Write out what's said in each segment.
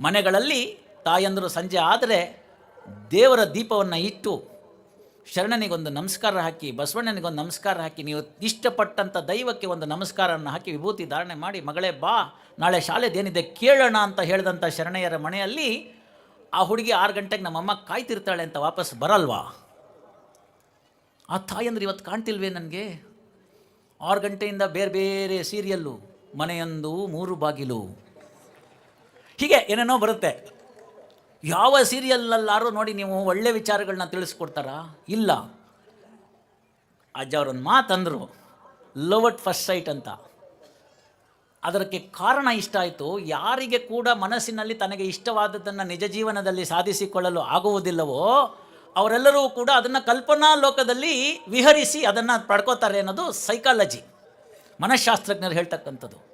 ಮನೆಗಳಲ್ಲಿ ತಾಯಂದರು ಸಂಜೆ ಆದರೆ ದೇವರ ದೀಪವನ್ನು ಇಟ್ಟು ಶರಣನಿಗೊಂದು ನಮಸ್ಕಾರ ಹಾಕಿ, ಬಸವಣ್ಣನಿಗೊಂದು ನಮಸ್ಕಾರ ಹಾಕಿ, ನೀವು ಇಷ್ಟಪಟ್ಟಂಥ ದೈವಕ್ಕೆ ಒಂದು ನಮಸ್ಕಾರವನ್ನು ಹಾಕಿ ವಿಭೂತಿ ಧಾರಣೆ ಮಾಡಿ, ಮಗಳೇ ಬಾ, ನಾಳೆ ಶಾಲೆದೇನಿದೆ ಕೇಳೋಣ ಅಂತ ಹೇಳಿದಂಥ ಶರಣೆಯರ ಮನೆಯಲ್ಲಿ ಆ ಹುಡುಗಿ ಆರು ಗಂಟೆಗೆ ನಮ್ಮಮ್ಮ ಕಾಯ್ತಿರ್ತಾಳೆ ಅಂತ ವಾಪಸ್ ಬರಲ್ವಾ? ಆ ತಾಯಂದ್ರೆ ಇವತ್ತು ಕಾಣ್ತಿಲ್ವೇ ನನಗೆ? ಆರು ಗಂಟೆಯಿಂದ ಬೇರೆ ಬೇರೆ ಸೀರಿಯಲ್ಲು, ಮನೆಯೊಂದು ಮೂರು ಬಾಗಿಲು. ಹೀಗೆ ಏನೇನೋ ಬರುತ್ತೆ. ಯಾವ ಸೀರಿಯಲ್ಲಲ್ಲಾರು ನೋಡಿ ನೀವು ಒಳ್ಳೆ ವಿಚಾರಗಳನ್ನ ತಿಳಿಸ್ಕೊಡ್ತಾರಾ? ಇಲ್ಲ. ಅಜ್ಜ ಅವರೊಂದು ಮಾತಂದರು, ಲವ್ ಅಟ್ ಫಸ್ಟ್ ಸೈಟ್ ಅಂತ. ಅದಕ್ಕೆ ಕಾರಣ ಇಷ್ಟ ಆಯಿತು. ಯಾರಿಗೆ ಕೂಡ ಮನಸ್ಸಿನಲ್ಲಿ ತನಗೆ ಇಷ್ಟವಾದದ್ದನ್ನು ನಿಜ ಜೀವನದಲ್ಲಿ ಸಾಧಿಸಿಕೊಳ್ಳಲು ಆಗುವುದಿಲ್ಲವೋ, ಅವರೆಲ್ಲರೂ ಕೂಡ ಅದನ್ನು ಕಲ್ಪನಾ ಲೋಕದಲ್ಲಿ ವಿಹರಿಸಿ ಅದನ್ನು ಪಡ್ಕೋತಾರೆ ಅನ್ನೋದು ಸೈಕಾಲಜಿ ಮನಃಶಾಸ್ತ್ರಜ್ಞರು ಹೇಳ್ತಕ್ಕಂಥದ್ದು.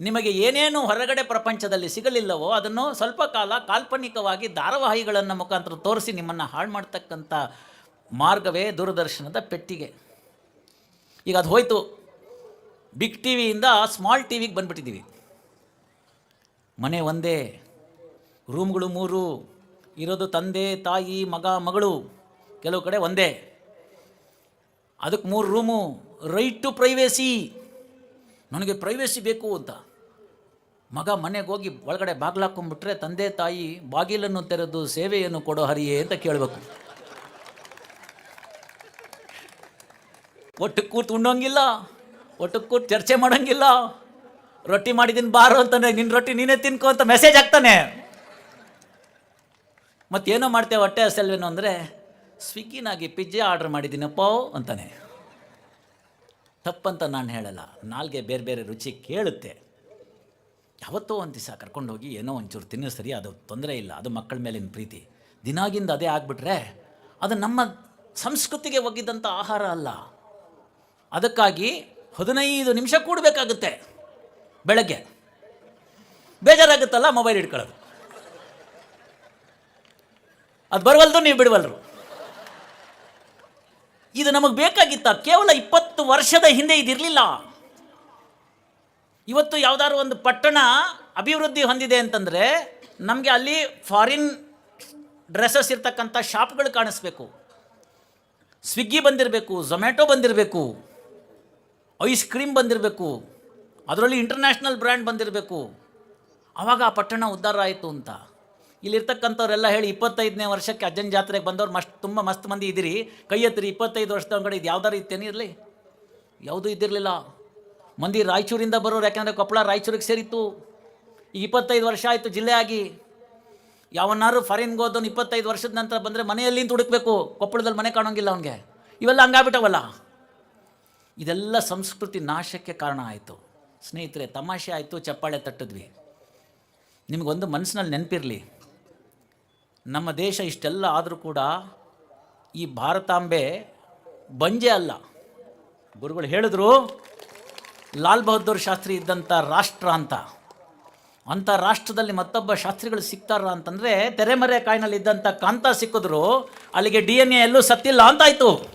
ನಿಮಗೆ ಏನೇನು ಹೊರಗಡೆ ಪ್ರಪಂಚದಲ್ಲಿ ಸಿಗಲಿಲ್ಲವೋ ಅದನ್ನು ಸ್ವಲ್ಪ ಕಾಲ ಕಾಲ್ಪನಿಕವಾಗಿ ಧಾರಾವಾಹಿಗಳನ್ನು ಮುಖಾಂತರ ತೋರಿಸಿ ನಿಮ್ಮನ್ನು ಹಾಳು ಮಾಡ್ತಕ್ಕಂಥ ಮಾರ್ಗವೇ ದೂರದರ್ಶನದ ಪೆಟ್ಟಿಗೆ. ಈಗ ಅದು ಹೋಯಿತು. ಬಿಗ್ ಟಿ ವಿಯಿಂದ ಸ್ಮಾಲ್ ಟಿ ವಿಗೆ ಬಂದ್ಬಿಟ್ಟಿದ್ದೀವಿ ಮನೆ ಒಂದೇ ರೂಮ್ಗಳು ಮೂರು, ಇರೋದು ತಂದೆ, ತಾಯಿ, ಮಗ, ಮಗಳು, ಕೆಲವು ಕಡೆ ಒಂದೇ. ಅದಕ್ಕೆ ಮೂರು ರೂಮು ರೈಟ್ ಟು ಪ್ರೈವೇಸಿ ನನಗೆ ಪ್ರೈವೇಸಿ ಬೇಕು ಅಂತ. ಮಗ ಮನೆಗೆ ಹೋಗಿ ಒಳಗಡೆ ಬಾಗಿಲಾಕೊಂಡ್ಬಿಟ್ರೆ ತಂದೆ ತಾಯಿ ಬಾಗಿಲನ್ನು ತೆರೆದು ಸೇವೆಯನ್ನು ಕೊಡೋ ಹರಿಯೇ ಅಂತ ಕೇಳಬೇಕು. ಒಟ್ಟು ಕೂತು ಉಣ್ಣೋಂಗಿಲ್ಲ, ಒಟ್ಟು ಕೂತು ಚರ್ಚೆ ಮಾಡೋಂಗಿಲ್ಲ. ರೊಟ್ಟಿ ಮಾಡಿದ್ದೀನಿ ಬಾರು ಅಂತಾನೆ ನಿನ್ನ ರೊಟ್ಟಿ ನೀನೇ ತಿನ್ಕೋ ಅಂತ ಮೆಸೇಜ್ ಆಗ್ತಾನೆ ಮತ್ತೇನೋ ಮಾಡ್ತೇವೆ ಹೊಟ್ಟೆ ಹಸಲ್ವೇನೋ ಅಂದರೆ, ಸ್ವಿಗ್ಗಿನಾಗಿ ಪಿಜ್ಜಾ ಆರ್ಡ್ರ್ ಮಾಡಿದ್ದೀನಪ್ಪ ಅಂತಾನೆ. ತಪ್ಪಂತ ನಾನು ಹೇಳಲ್ಲ, ನಾಲ್ಗೆ ಬೇರೆ ಬೇರೆ ರುಚಿ ಕೇಳುತ್ತೆ. ಯಾವತ್ತೋ ಒಂದು ದಿವಸ ಕರ್ಕೊಂಡೋಗಿ ಏನೋ ಒಂಚೂರು ತಿನ್ನೋ ಸರಿ ಅದು ತೊಂದರೆ ಇಲ್ಲ, ಅದು ಮಕ್ಕಳ ಮೇಲಿನ ಪ್ರೀತಿ. ದಿನಾಗಿಂದ ಅದೇ ಆಗಿಬಿಟ್ರೆ ಅದು ನಮ್ಮ ಸಂಸ್ಕೃತಿಗೆ ಒಗ್ಗಿದ್ದಂಥ ಆಹಾರ ಅಲ್ಲ. ಅದಕ್ಕಾಗಿ ಹದಿನೈದು ನಿಮಿಷ ಕೂಡಬೇಕಾಗುತ್ತೆ ಬೆಳಗ್ಗೆ. ಬೇಜಾರಾಗುತ್ತಲ್ಲ ಮೊಬೈಲ್ ಇಟ್ಕೊಳ್ಳೋದು ಅದು ಬರವಲ್ದು ನೀವು ಬಿಡವಲ್ರು. ಇದು ನಮಗೆ ಬೇಕಾಗಿತ್ತ ಕೇವಲ ಇಪ್ಪತ್ತು ವರ್ಷದ ಹಿಂದೆ ಇದಿರಲಿಲ್ಲ. ಇವತ್ತು ಯಾವುದಾದ್ರು ಒಂದು ಪಟ್ಟಣ ಅಭಿವೃದ್ಧಿ ಹೊಂದಿದೆ ಅಂತಂದರೆ ನಮಗೆ ಅಲ್ಲಿ ಫಾರಿನ್ ಡ್ರೆಸ್ಸಸ್ ಇರ್ತಕ್ಕಂಥ ಶಾಪ್ಗಳು ಕಾಣಿಸ್ಬೇಕು. ಸ್ವಿಗ್ಗಿ ಬಂದಿರಬೇಕು ಝೊಮ್ಯಾಟೊ ಬಂದಿರಬೇಕು ಐಸ್ ಕ್ರೀಮ್ ಬಂದಿರಬೇಕು, ಅದರಲ್ಲಿ ಇಂಟರ್ನ್ಯಾಷನಲ್ ಬ್ರ್ಯಾಂಡ್ ಬಂದಿರಬೇಕು. ಆವಾಗ ಆ ಪಟ್ಟಣ ಉದ್ಧಾರ ಆಯಿತು ಅಂತ. ಇಲ್ಲಿರ್ತಕ್ಕಂಥವ್ರೆಲ್ಲ ಹೇಳಿ ಇಪ್ಪತ್ತೈದನೇ ವರ್ಷಕ್ಕೆ ಅಜ್ಜನ ಜಾತ್ರೆಗೆ ಬಂದವ್ರು ಮಸ್ಟ್ ತುಂಬ ಮಸ್ತ್ ಮಂದಿ ಇದ್ದೀರಿ. ಕೈ ಎತ್ತಿರಿ, ಇಪ್ಪತ್ತೈದು ವರ್ಷದ ಕಡೆ ಇದು ಯಾವ್ದಾರು ಇತ್ತೇನಿರಲಿ ಯಾವುದೂ ಇದ್ದಿರಲಿಲ್ಲ. ಮಂದಿ ರಾಯಚೂರಿಂದ ಬರೋರು ಯಾಕೆಂದರೆ ಕೊಪ್ಪಳ ರಾಯಚೂರಿಗೆ ಸೇರಿತ್ತು. ಈಗ ಇಪ್ಪತ್ತೈದು ವರ್ಷ ಆಯಿತು ಜಿಲ್ಲೆ ಆಗಿ. ಯಾವನ್ನಾರು ಫಾರಿನ್ಗೆ ಹೋದವನು ಇಪ್ಪತ್ತೈದು ವರ್ಷದ ನಂತರ ಬಂದರೆ ಮನೆಯಲ್ಲಿಂದ ಹುಡುಕ್ಬೇಕು. ಕೊಪ್ಪಳದಲ್ಲಿ ಮನೆ ಕಾಣೋಂಗಿಲ್ಲ ಅವನಿಗೆ. ಇವೆಲ್ಲ ಹಂಗಾಗ್ಬಿಟ್ಟವಲ್ಲ. ಇದೆಲ್ಲ ಸಂಸ್ಕೃತಿ ನಾಶಕ್ಕೆ ಕಾರಣ ಆಯಿತು. ಸ್ನೇಹಿತರೆ, ತಮಾಷೆ ಆಯಿತು, ಚಪ್ಪಾಳೆ ತಟ್ಟಿದ್ವಿ. ನಿಮಗೊಂದು ಮನಸ್ಸಿನಲ್ಲಿ ನೆನಪಿರಲಿ. ನಮ್ಮ ದೇಶ ಇಷ್ಟೆಲ್ಲ ಆದರೂ ಕೂಡ ಈ ಭಾರತಾಂಬೆ ಬಂಜೆ ಅಲ್ಲ. ಗುರುಗಳು ಹೇಳಿದ್ರು ಲಾಲ್ ಬಹದ್ದೂರ್ ಶಾಸ್ತ್ರಿ ಇದ್ದಂಥ ರಾಷ್ಟ್ರ ಅಂತ. ಅಂಥ ರಾಷ್ಟ್ರದಲ್ಲಿ ಮತ್ತೊಬ್ಬ ಶಾಸ್ತ್ರಿಗಳು ಸಿಗ್ತಾರ ಅಂತಂದರೆ ತೆರೆಮರೆ ಕಾಯಿನಲ್ಲಿ ಇದ್ದಂಥ ಕಾಂತ ಸಿಕ್ಕಿದ್ರು, ಅಲ್ಲಿಗೆ ಡಿ ಎನ್ ಎಲ್ಲೂ ಸತ್ತಿಲ್ಲ ಅಂತಾಯ್ತು.